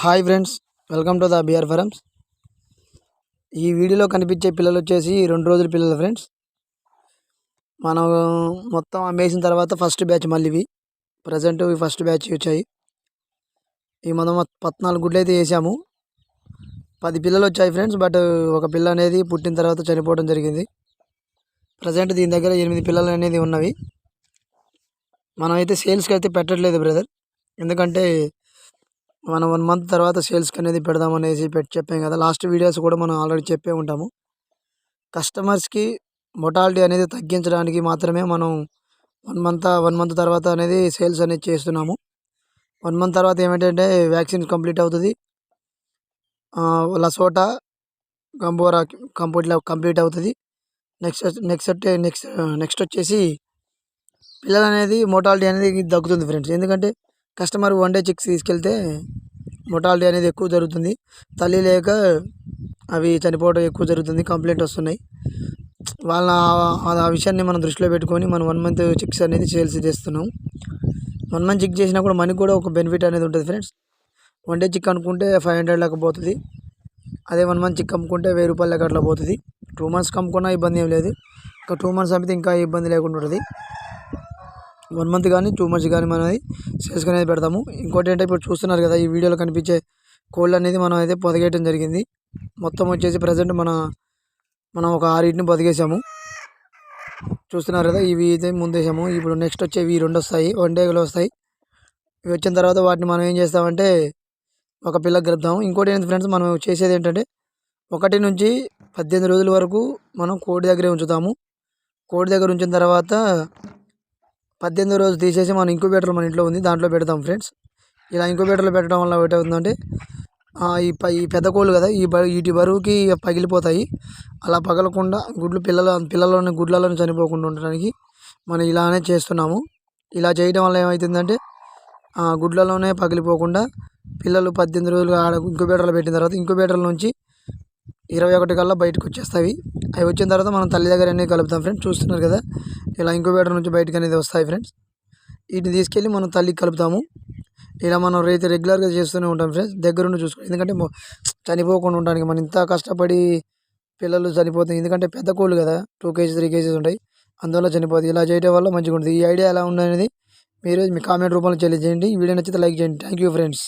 Hi friends welcome to the BR farms. ఈ వీడియోలో కనిపించే పిల్లలు వచ్చేసి రెండు రోజుల పిల్లలు ఫ్రెండ్స్. మనం మొత్తం అమ్మేసిన తర్వాత ఫస్ట్ బ్యాచ్ మళ్ళీ ఇవి. ప్రజెంట్ ఇవి ఫస్ట్ బ్యాచ్ వచ్చాయి. ఈ మనం పద్నాలుగు గుడ్లు అయితే వేసాము. పది పిల్లలు వచ్చాయి ఫ్రెండ్స్ బట్ ఒక పిల్ల అనేది పుట్టిన తర్వాత చనిపోవడం జరిగింది. ప్రజెంట్ దీని దగ్గర ఎనిమిది పిల్లలు అనేది ఉన్నవి. మనమైతే సేల్స్కి అయితే పెట్టట్లేదు బ్రదర్ ఎందుకంటే మనం వన్ మంత్ తర్వాత సేల్స్కి అనేది పెడదామనేసి పెట్టి చెప్పాం కదా. లాస్ట్ వీడియోస్ కూడా మనం ఆల్రెడీ చెప్పే ఉంటాము. కస్టమర్స్కి మొటాలిటీ అనేది తగ్గించడానికి మాత్రమే మనం వన్ మంత్ వన్ మంత్ తర్వాత అనేది సేల్స్ అనేది చేస్తున్నాము. వన్ మంత్ తర్వాత ఏమిటంటే వ్యాక్సిన్ కంప్లీట్ అవుతుంది. లసోటా గంబోరా కంప్లీట్ కంప్లీట్ అవుతుంది. నెక్స్ట్ నెక్స్ట్ నెక్స్ట్ నెక్స్ట్ వచ్చేసి పిల్లలు అనేది మోటాలిటీ అనేది తగ్గుతుంది ఫ్రెండ్స్ ఎందుకంటే కస్టమర్ వన్ డే చిక్స్ తీసుకెళ్తే మొటాలిటీ అనేది ఎక్కువ జరుగుతుంది. తల్లి లేక అవి చనిపోవడం ఎక్కువ జరుగుతుంది. కంప్లైంట్ వస్తున్నాయి. వాళ్ళ ఆ విషయాన్ని మనం దృష్టిలో పెట్టుకొని మనం వన్ మంత్ చిక్స్ అనేది సేల్స్ చేస్తున్నాం. వన్ మంత్ చిక్ చేసినా కూడా మనకి కూడా ఒక బెనిఫిట్ అనేది ఉంటుంది ఫ్రెండ్స్ వన్ డే చిక్ అనుకుంటే ఫైవ్ హండ్రెడ్ లెక్క పోతుంది. అదే వన్ మంత్ చిక్ అమ్ముకుంటే వెయ్యి రూపాయల లెక్క అట్లా పోతుంది. టూ మంత్స్ అమ్ముకున్నా ఇబ్బంది ఏం లేదు. ఇంకా టూ మంత్స్ అమ్మితే ఇంకా ఇబ్బంది లేకుండా ఉంటుంది. వన్ మంత్ కానీ టూ మంత్స్ కానీ మనం అది సేల్స్కి అనేది పెడతాము. ఇంకోటి ఏంటంటే ఇప్పుడు చూస్తున్నారు కదా ఈ వీడియోలో కనిపించే కోళ్ళు అనేది మనం అయితే పొదిగేయడం జరిగింది. మొత్తం వచ్చేసి ప్రజెంట్ మన మనం ఒక ఆరింటిని పొదిగేసాము. చూస్తున్నారు కదా ఇవి అయితే ముందేసాము. ఇప్పుడు నెక్స్ట్ వచ్చేవి ఈ రెండు వస్తాయి వన్ డేలు వస్తాయి. ఇవి వచ్చిన తర్వాత వాటిని మనం ఏం చేస్తామంటే ఒక పిల్లకి గెలుపుతాము ఇంకోటి ఏంటి ఫ్రెండ్స్ మనం చేసేది ఏంటంటే ఒకటి నుంచి పద్దెనిమిది రోజుల వరకు మనం కోడి దగ్గరే ఉంచుతాము. కోడి దగ్గర ఉంచిన తర్వాత పద్దెనిమిది రోజు తీసేసి మనం ఇంక్యుబేటర్ మన ఇంట్లో ఉంది దాంట్లో పెడతాం ఫ్రెండ్స్. ఇలా ఇంక్యుబేటర్లో పెట్టడం వల్ల ఏమవుతుందంటే ఈ ఈ పెద్ద కోళ్ళు కదా ఈ వీటి బరువుకి పగిలిపోతాయి. అలా పగలకుండా గుడ్లు పిల్లల పిల్లలను గుడ్లలోనే చనిపోకుండా ఉండడానికి మనం ఇలానే చేస్తున్నాము. ఇలా చేయడం వల్ల ఏమవుతుందంటే గుడ్లలోనే పగిలిపోకుండా పిల్లలు పద్దెనిమిది రోజులు ఆడ ఇంక్యుబేటర్లో పెట్టిన తర్వాత ఇంక్యుబేటర్ల నుంచి ఇరవై ఒకటి కల్లా బయటకు వచ్చేస్తాయి అవి వచ్చిన తర్వాత మనం తల్లి దగ్గర అన్నీ కలుపుతాం ఫ్రెండ్స్. చూస్తున్నారు కదా? ఇలా ఇంక్యుబేటర్ నుంచి బయటకు అనేది వస్తాయి ఫ్రెండ్స్. వీటిని తీసుకెళ్ళి మనం తల్లికి కలుపుతాము. ఇలా మనం రైతు రెగ్యులర్గా చేస్తూనే ఉంటాం ఫ్రెండ్స్. దగ్గరుండి చూసుకోండి ఎందుకంటే చనిపోకుండా ఉండడానికి మనం ఇంత కష్టపడి పిల్లలు చనిపోతాయి. ఎందుకంటే పెద్ద కోళ్ళు కదా. టూ కేజీ త్రీ కేజీస్ ఉంటాయి. అందువల్ల చనిపోతుంది ఇలా చేయడం వల్ల మంచిగా ఉంటుంది ఈ ఐడియా ఎలా ఉందనేది మీరు మీ కామెంట్ రూపంలో తెలియజేయండి. వీడియో నచ్చితే లైక్ చేయండి. Thank you friends.